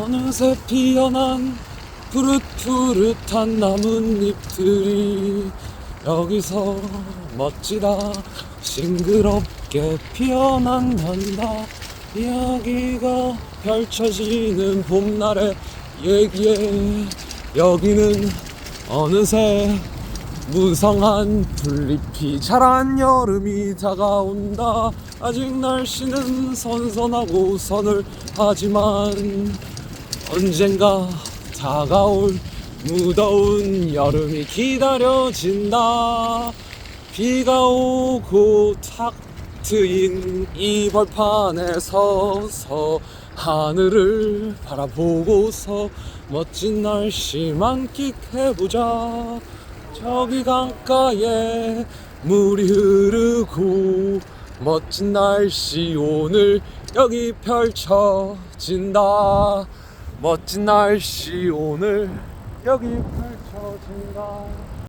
어느새 피어난 푸릇푸릇한 나뭇잎들이 여기서 멋지다. 싱그럽게 피어난단다. 이야기가 펼쳐지는 봄날의 얘기에 여기는 어느새 무성한 풀잎이 자란 여름이 다가온다. 아직 날씨는 선선하고 서늘 하지만 언젠가 다가올 무더운 여름이 기다려진다. 비가 오고 탁 트인 이 벌판에 서서 하늘을 바라보고서 멋진 날씨 만끽해보자. 저기 강가에 물이 흐르고 멋진 날씨 오늘 여기 펼쳐진다 멋진 날씨 오늘 여기 펼쳐진다